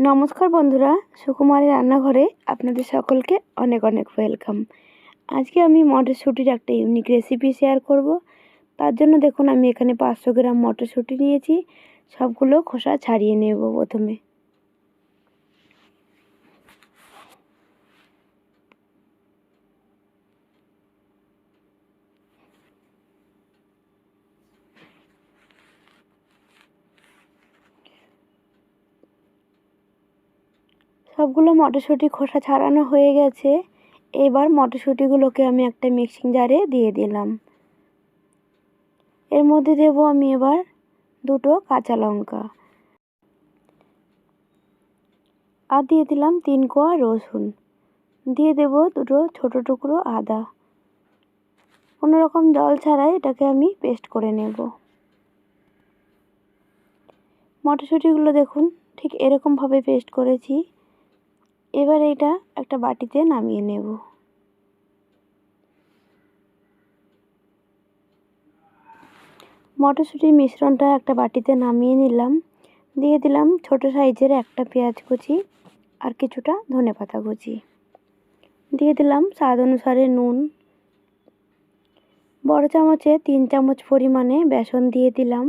নমস্কার বন্ধুরা সুকুমারের রান্নাঘরে আপনাদের সকলকে অনেক অনেক ওয়েলকাম আজকে আমি মটরশুঁটির একটা ইউনিক রেসিপি শেয়ার করব। তার জন্য দেখুন, আমি এখানে পাঁচশো গ্রাম মটরশুঁটি নিয়েছি। সবগুলো খোসা ছাড়িয়ে নেব প্রথমে। সবগুলো মটরশুঁটি খোসা ছাড়ানো হয়ে গেছে। এবার মটরশুঁটিগুলোকে আমি একটা মিক্সিং জারে দিয়ে দিলাম। এর মধ্যে দেব আমি এবার দুটো কাঁচা লঙ্কা। আর দিয়ে দিলাম তিন কোয়া রসুন। দিয়ে দেব দুটো ছোট টুকরো আদা। কোনো রকম জল ছাড়াই এটাকে আমি পেস্ট করে নেব। মটরশুঁটিগুলো দেখুন, ঠিক এরকমভাবে পেস্ট করেছি। এবার এটা একটা বাটিতে নামিয়ে নেব। মটরশুঁটির মিশ্রণটা একটা বাটিতে নামিয়ে নিলাম। দিয়ে দিলাম ছোট সাইজের একটা পেঁয়াজ কুচি আর কিছুটা ধনে পাতা কুচি। দিয়ে দিলাম স্বাদ অনুসারে নুন। বড় চামচে তিন চামচ পরিমাণে বেসন দিয়ে দিলাম।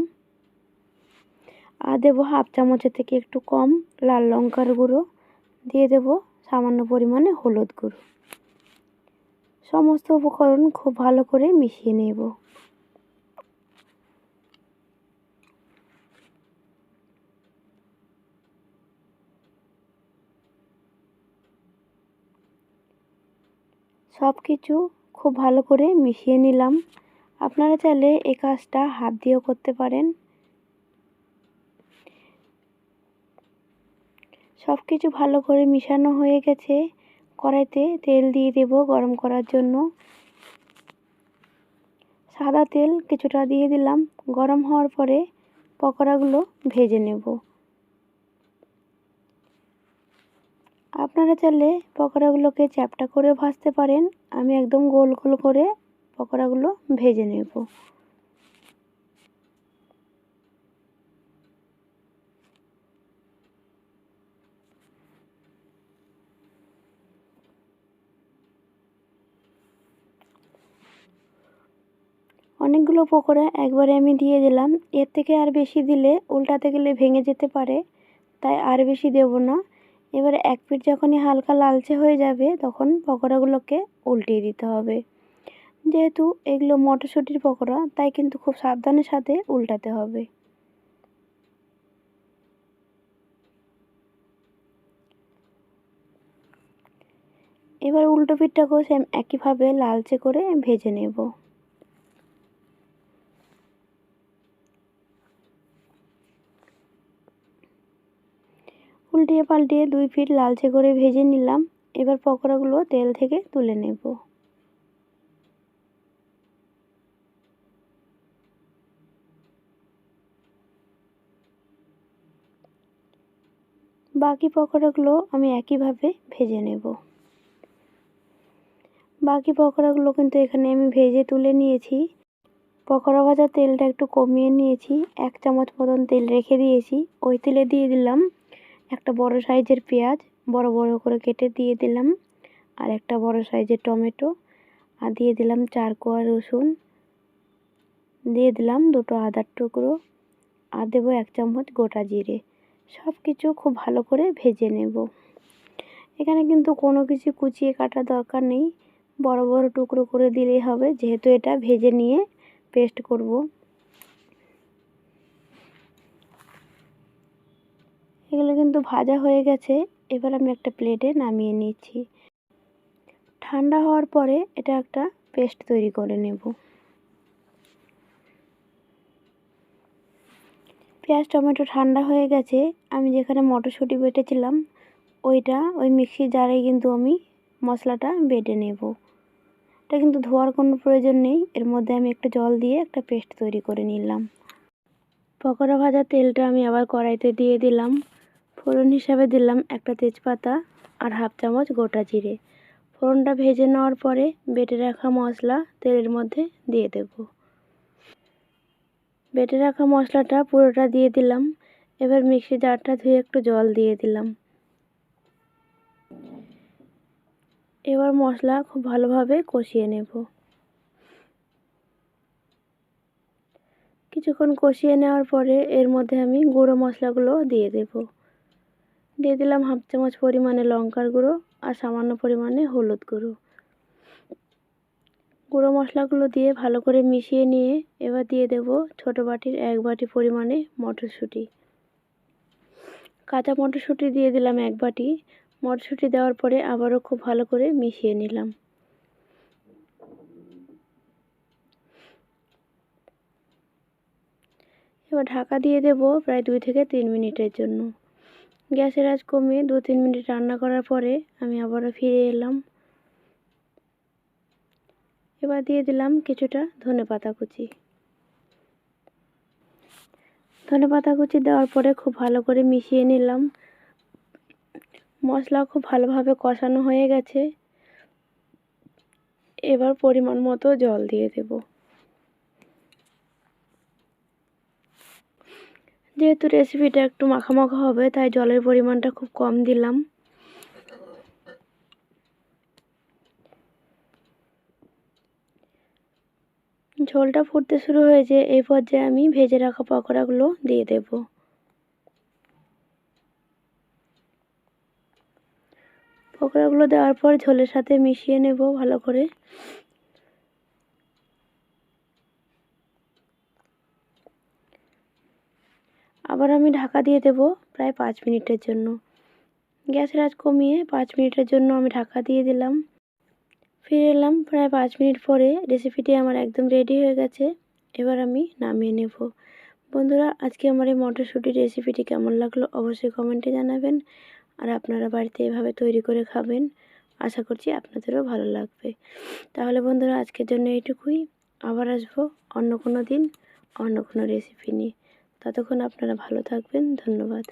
আর দেবো হাফ চামচের থেকে একটু কম লাল লঙ্কার গুঁড়ো। দিয়ে দেব সামান্য পরিমাণে হলুদ গুঁড়ো। সমস্ত উপকরণ খুব ভালো করে মিশিয়ে নেব। সব কিছু খুব ভালো করে মিশিয়ে নিলাম। আপনারা চাইলে এই কাজটা হাত দিয়েও করতে পারেন। সব কিছু ভালো করে মিশানো হয়ে গেছে। কড়াইতে তেল দিয়ে দেব গরম করার জন্য। সাদা তেল কিছুটা দিয়ে দিলাম। গরম হওয়ার পরে পকোড়াগুলো ভেজে নেব। আপনারা চাইলে পকোড়াগুলোকে চ্যাপটা করে ভাজতে পারেন। আমি একদম গোল গোল করে পকোড়াগুলো ভেজে নেব। অনেকগুলো পকোড়া একবারে আমি দিয়ে দিলাম। এর থেকে আর বেশি দিলে উল্টাতে গেলে ভেঙে যেতে পারে, তাই আর বেশি দেব না। এবারে এক পিঠ যখনই হালকা লালচে হয়ে যাবে, তখন পকোড়াগুলোকে উল্টিয়ে দিতে হবে। যেহেতু এগুলো মটরশুঁটির পকোড়া, তাই কিন্তু খুব সাবধানের সাথে উল্টাতে হবে। এবার উল্টো পিঠটাকেও সেম একইভাবে লালচে করে ভেজে নেব। উল্টিয়ে পাল্টিয়ে দুই ফিট লালচে করে ভেজে নিলাম। এবার পকোড়াগুলো তেল থেকে তুলে নেব। বাকি পকোড়াগুলো আমি একইভাবে ভেজে নেব। বাকি পকোড়াগুলো কিন্তু এখানে আমি ভেজে তুলে নিয়েছি। পকোড়া ভাজার তেলটা একটু কমিয়ে নিয়েছি। এক চামচ মতন তেল রেখে দিয়েছি। ওই তেলে দিয়ে দিলাম একটা বড় সাইজের পেঁয়াজ বড় বড় করে কেটে দিয়ে দিলাম। আর একটা বড় সাইজের টমেটো। আর দিয়ে দিলাম চার কোয়া রসুন। দিয়ে দিলাম দুটো আদার টুকরো। আর দেবো এক চামচ গোটা জিরে। সব কিছু খুব ভালো করে ভেজে নেব। এখানে কিন্তু কোনো কিছু কুচিয়ে কাটার দরকার নেই। বড় বড় টুকরো করে দিলেই হবে। যেহেতু এটা ভেজে নিয়ে পেস্ট করব এগুলো কিন্তু ভাজা হয়ে গেছে, এবার আমি একটা প্লেটে নামিয়ে নিচ্ছি। ঠান্ডা হওয়ার পরে এটা একটা পেস্ট তৈরি করে নেব। পেঁয়াজ, টমেটো ঠান্ডা হয়ে গেছে, আমি যেখানে মটরশুঁটি বেটেছিলাম, ওইটা ওই মিক্সি জারে কিন্তু আমি মশলাটা বেটে নেব। এটা কিন্তু ধোয়ার কোনো প্রয়োজন নেই, এর মধ্যে আমি একটু জল দিয়ে একটা পেস্ট তৈরি করে নিলাম। পকোড়া ভাজা তেলটা আমি আবার কড়াইতে দিয়ে দিলাম। ফোড়ন হিসাবে দিলাম একটা তেজপাতা আর হাফ চামচ গোটা জিরে। ফোড়নটা ভেজে নেওয়ার পরে বেটে রাখা মশলা তেলের মধ্যে দিয়ে দেব। বেটে রাখা মশলাটা পুরোটা দিয়ে দিলাম। এবার মিক্সি জারটা ধুয়ে একটু জল দিয়ে দিলাম। এবার মশলা খুব ভালোভাবে কষিয়ে নেব। কিছুক্ষণ কষিয়ে নেওয়ার পরে এর মধ্যে আমি গুঁড়ো মশলাগুলো দিয়ে দেবো। দিয়ে দিলাম হাফ চামচ পরিমাণে লঙ্কার গুঁড়ো আর সামান্য পরিমাণে হলুদ গুঁড়ো। গুঁড়ো মশলাগুলো দিয়ে ভালো করে মিশিয়ে নিয়ে এবার দিয়ে দেব ছোট বাটির এক বাটি পরিমাণে মটরশুঁটি। কাঁচা মটরশুঁটি দিয়ে দিলাম এক বাটি। মটরশুঁটি দেওয়ার পরে আবারও খুব ভালো করে মিশিয়ে নিলাম। এবার ঢাকা দিয়ে দেব প্রায় দুই থেকে তিন মিনিটের জন্য। গ্যাসের আঁচ কমিয়ে দু তিন মিনিট রান্না করার পরে আমি আবারও ফিরে এলাম। এবার দিয়ে দিলাম কিছুটা ধনে পাতা কুচি। ধনে পাতা কুচি দেওয়ার পরে খুব ভালো করে মিশিয়ে নিলাম। মশলা খুব ভালোভাবে কষানো হয়ে গেছে। এবার পরিমাণ মতো জল দিয়ে দেব। যেহেতু রেসিপিটা একটু মাখামাখা হবে, তাই জলের পরিমাণটা খুব কম দিলাম। ঝোলটা ফুটতে শুরু হয়েছে, এই পর্যায়ে আমি ভেজে রাখা পকোড়াগুলো দিয়ে দেব। পকোড়াগুলো দেওয়ার পর ঝোলের সাথে মিশিয়ে নেব ভালো করে। আবার আমি ঢাকা দিয়ে দেব প্রায় পাঁচ মিনিটের জন্য। গ্যাসের আঁচ কমিয়ে পাঁচ মিনিটের জন্য আমি ঢাকা দিয়ে দিলাম। ফিরে এলাম প্রায় পাঁচ মিনিট পরে রেসিপিটি আমার একদম রেডি হয়ে গেছে। এবার আমি নামিয়ে নেব। বন্ধুরা, আজকে আমার এই মটরশুঁটির রেসিপিটি কেমন লাগল অবশ্যই কমেন্টে জানাবেন। আর আপনারা বাড়িতে এভাবে তৈরি করে খাবেন, আশা করছি আপনাদেরও ভালো লাগবে। তাহলে বন্ধুরা, আজকের জন্য এইটুকুই। আবার আসব অন্য কোনো দিন, অন্য কোনো রেসিপি নিয়ে। ততক্ষণ আপনারা ভালো থাকবেন ধন্যবাদ।